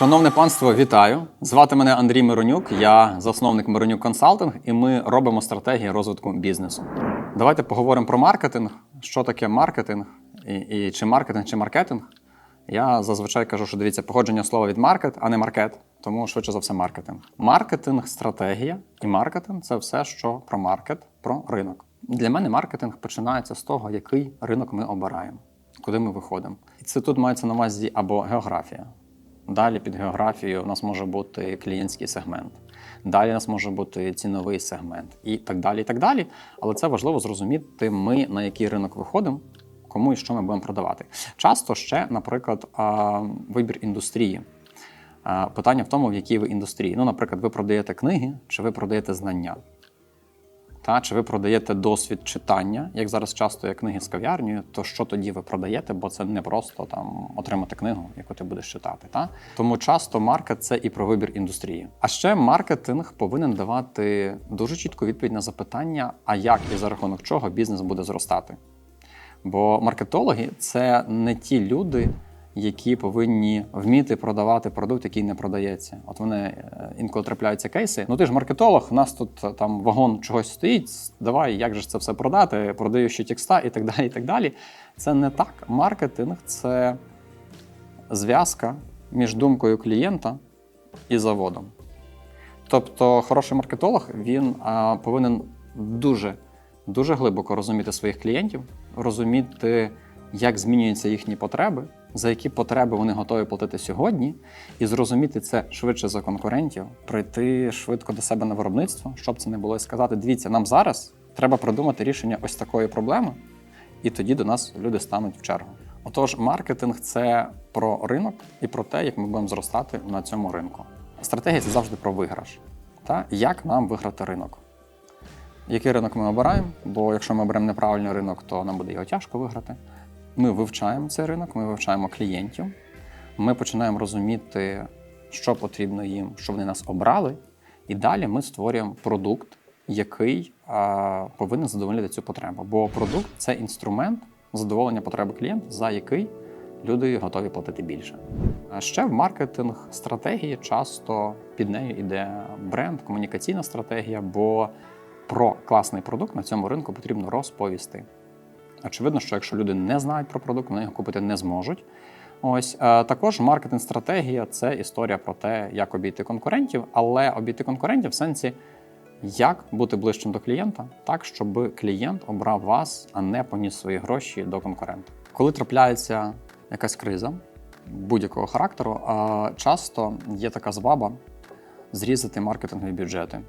Шановне панство, вітаю! Звати мене Андрій Миронюк, я засновник Миронюк Консалтинг, і ми робимо стратегії розвитку бізнесу. Давайте поговоримо про маркетинг. Що таке маркетинг, і, і чи маркетинг, чи маркетинг. Я зазвичай кажу, що дивіться походження слова від маркет, а не маркет, тому швидше за все маркетинг. Маркетинг, стратегія і маркетинг це все, що про маркет, про ринок. Для мене маркетинг починається з того, який ринок ми обираємо, куди ми виходимо. І це тут мається на увазі або географія. Далі під географією у нас може бути клієнтський сегмент. Далі у нас може бути ціновий сегмент і так далі. і так далі. Але це важливо зрозуміти, ми на який ринок виходимо, кому і що ми будемо продавати. Часто ще, наприклад, вибір індустрії. Питання в тому, в якій ви індустрії. Ну, наприклад, ви продаєте книги чи ви продаєте знання. Та, чи ви продаєте досвід читання, як зараз часто є книги з кав'ярнею, то що тоді ви продаєте, бо це не просто там отримати книгу, яку ти будеш читати. Та? Тому часто маркет це і про вибір індустрії. А ще маркетинг повинен давати дуже чітку відповідь на запитання, а як і за рахунок чого бізнес буде зростати. Бо маркетологи це не ті люди, які повинні вміти продавати продукт, який не продається. От вони е, інколи трапляються кейси. Ну ти ж маркетолог, у нас тут е, там вагон чогось стоїть. Давай, як же це все продати? Продаю ще текста і так далі. і так далі. Це не так. Маркетинг це зв'язка між думкою клієнта і заводом. Тобто, хороший маркетолог він а, повинен дуже, дуже глибоко розуміти своїх клієнтів, розуміти, як змінюються їхні потреби, за які потреби вони готові платити сьогодні, і зрозуміти це швидше за конкурентів, прийти швидко до себе на виробництво, щоб це не було і сказати: дивіться, нам зараз треба придумати рішення ось такої проблеми, і тоді до нас люди стануть в чергу. Отож, маркетинг це про ринок і про те, як ми будемо зростати на цьому ринку. Стратегія це завжди про виграш. Та? Як нам виграти ринок? Який ринок ми обираємо? Бо якщо ми оберемо неправильний ринок, то нам буде його тяжко виграти. Ми вивчаємо цей ринок, ми вивчаємо клієнтів, ми починаємо розуміти, що потрібно їм, щоб вони нас обрали, і далі ми створюємо продукт, який а, повинен задовольнити цю потребу. Бо продукт це інструмент задоволення потреби клієнта, за який люди готові платити більше. А ще в маркетинг стратегії часто під нею йде бренд, комунікаційна стратегія, бо про класний продукт на цьому ринку потрібно розповісти. Очевидно, що якщо люди не знають про продукт, вони його купити не зможуть. Ось е, також маркетинг-стратегія це історія про те, як обійти конкурентів, але обійти конкурентів в сенсі, як бути ближчим до клієнта, так щоб клієнт обрав вас, а не поніс свої гроші до конкурента. Коли трапляється якась криза будь-якого характеру, е, часто є така зваба зрізати маркетингові бюджети.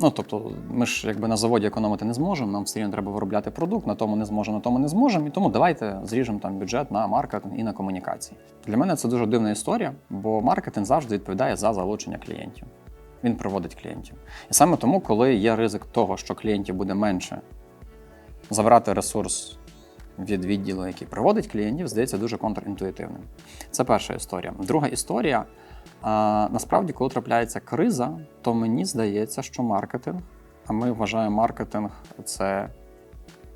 Ну, тобто, ми ж якби на заводі економити не зможемо, нам все рівно треба виробляти продукт, на тому не зможемо, на тому не зможемо. І тому давайте зріжемо там бюджет на маркетинг і на комунікації. Для мене це дуже дивна історія, бо маркетинг завжди відповідає за залучення клієнтів. Він приводить клієнтів. І саме тому, коли є ризик того, що клієнтів буде менше, забрати ресурс від відділу, який приводить клієнтів, здається дуже контрінтуїтивним. Це перша історія. Друга історія. А, насправді, коли трапляється криза, то мені здається, що маркетинг, а ми вважаємо маркетинг це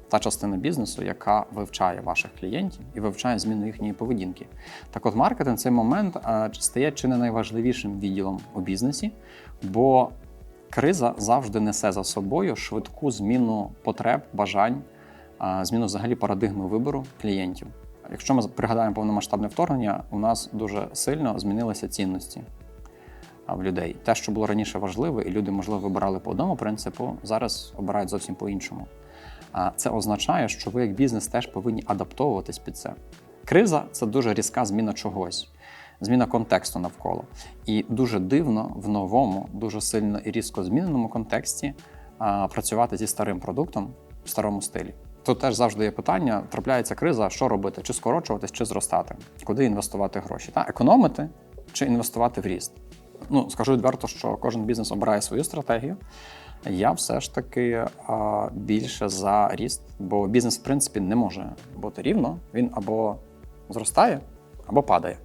та частина бізнесу, яка вивчає ваших клієнтів і вивчає зміну їхньої поведінки. Так от маркетинг цей момент а, стає чи не найважливішим відділом у бізнесі, бо криза завжди несе за собою швидку зміну потреб, бажань, зміну взагалі парадигми вибору клієнтів. Якщо ми пригадаємо повномасштабне вторгнення, у нас дуже сильно змінилися цінності в людей. Те, що було раніше важливе, і люди, можливо, вибирали по одному принципу, зараз обирають зовсім по-іншому. Це означає, що ви як бізнес теж повинні адаптовуватись під це. Криза це дуже різка зміна чогось, зміна контексту навколо. І дуже дивно в новому, дуже сильно і різко зміненому контексті працювати зі старим продуктом в старому стилі. Тут теж завжди є питання: трапляється криза, що робити, чи скорочуватись, чи зростати, куди інвестувати гроші? Та економити чи інвестувати в ріст? Ну скажу відверто, що кожен бізнес обирає свою стратегію. Я все ж таки а, більше за ріст, бо бізнес, в принципі, не може бути рівно. Він або зростає, або падає.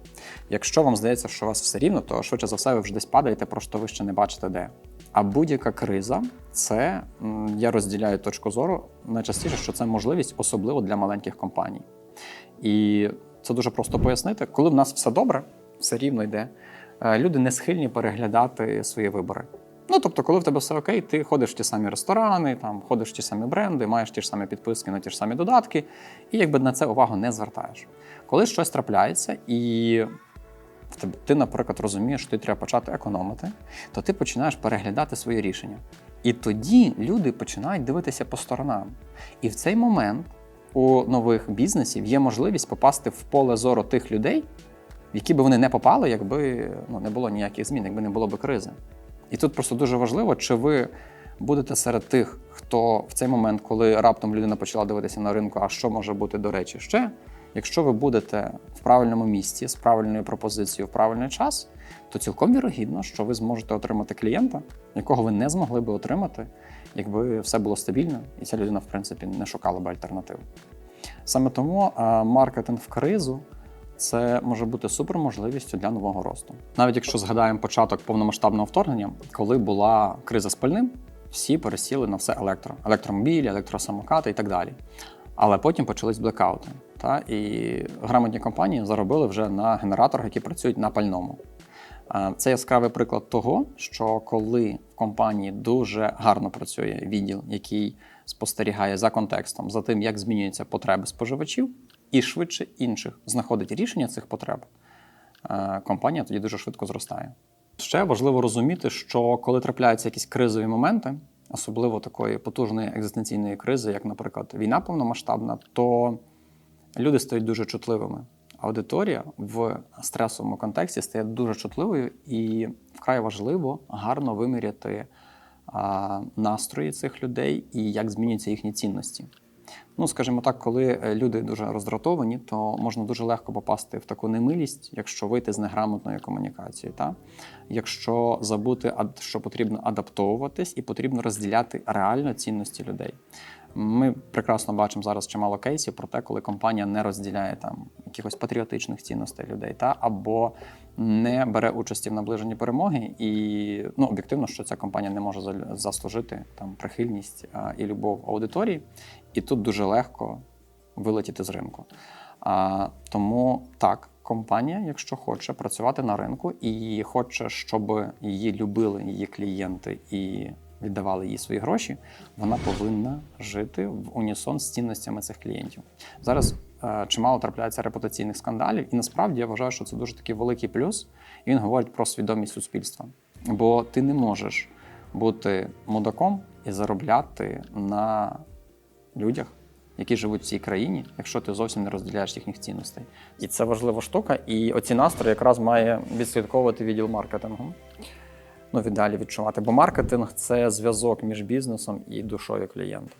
Якщо вам здається, що у вас все рівно, то швидше за все ви вже десь падаєте, просто ви ще не бачите де. А будь-яка криза це я розділяю точку зору найчастіше, що це можливість, особливо для маленьких компаній. І це дуже просто пояснити, коли в нас все добре, все рівно йде. е, люди не схильні переглядати свої вибори. Ну, тобто, коли в тебе все окей, ти ходиш в ті самі ресторани, там ходиш в ті самі бренди, маєш ті ж самі підписки на ті ж самі додатки, і якби на це увагу не звертаєш. Коли щось трапляється, і ти, наприклад, розумієш, що ти треба почати економити, то ти починаєш переглядати свої рішення. І тоді люди починають дивитися по сторонам. І в цей момент у нових бізнесів є можливість попасти в поле зору тих людей, в які би вони не попали, якби ну, не було ніяких змін, якби не було би кризи. І тут просто дуже важливо, чи ви будете серед тих, хто в цей момент, коли раптом людина почала дивитися на ринку, а що може бути до речі ще. Якщо ви будете в правильному місці з правильною пропозицією в правильний час, то цілком вірогідно, що ви зможете отримати клієнта, якого ви не змогли би отримати, якби все було стабільно, і ця людина, в принципі, не шукала би альтернатив. Саме тому а, маркетинг в кризу це може бути суперможливістю для нового росту. Навіть якщо згадаємо початок повномасштабного вторгнення, коли була криза з пальним, всі пересіли на все електро, електромобілі, електросамокати і так далі. Але потім почались блекаути. Та, і грамотні компанії заробили вже на генераторах, які працюють на пальному. Це яскравий приклад того, що коли в компанії дуже гарно працює відділ, який спостерігає за контекстом, за тим, як змінюються потреби споживачів, і швидше інших знаходить рішення цих потреб, компанія тоді дуже швидко зростає. Ще важливо розуміти, що коли трапляються якісь кризові моменти, особливо такої потужної екзистенційної кризи, як, наприклад, війна повномасштабна, то люди стають дуже чутливими. Аудиторія в стресовому контексті стає дуже чутливою, і вкрай важливо гарно виміряти настрої цих людей і як змінюються їхні цінності. Ну, скажімо так, коли е, люди дуже роздратовані, то можна дуже легко попасти в таку немилість, якщо вийти з неграмотної комунікації. Та? Якщо забути, що потрібно адаптовуватись і потрібно розділяти реально цінності людей. Ми прекрасно бачимо зараз чимало кейсів про те, коли компанія не розділяє там якихось патріотичних цінностей людей, та або не бере участі в наближенні перемоги, і ну об'єктивно, що ця компанія не може за- заслужити там прихильність а, і любов аудиторії, і тут дуже легко вилетіти з ринку. А, тому так, компанія, якщо хоче працювати на ринку і хоче, щоб її любили її клієнти і віддавали їй свої гроші, вона повинна жити в унісон з цінностями цих клієнтів. Зараз чимало трапляється репутаційних скандалів, і насправді я вважаю, що це дуже такий великий плюс. І він говорить про свідомість суспільства. Бо ти не можеш бути мудаком і заробляти на людях, які живуть в цій країні, якщо ти зовсім не розділяєш їхніх цінностей. І це важлива штука. І оці настрої якраз має відслідковувати відділ маркетингу. Ну, в ідеалі відчувати. Бо маркетинг це зв'язок між бізнесом і душою клієнта.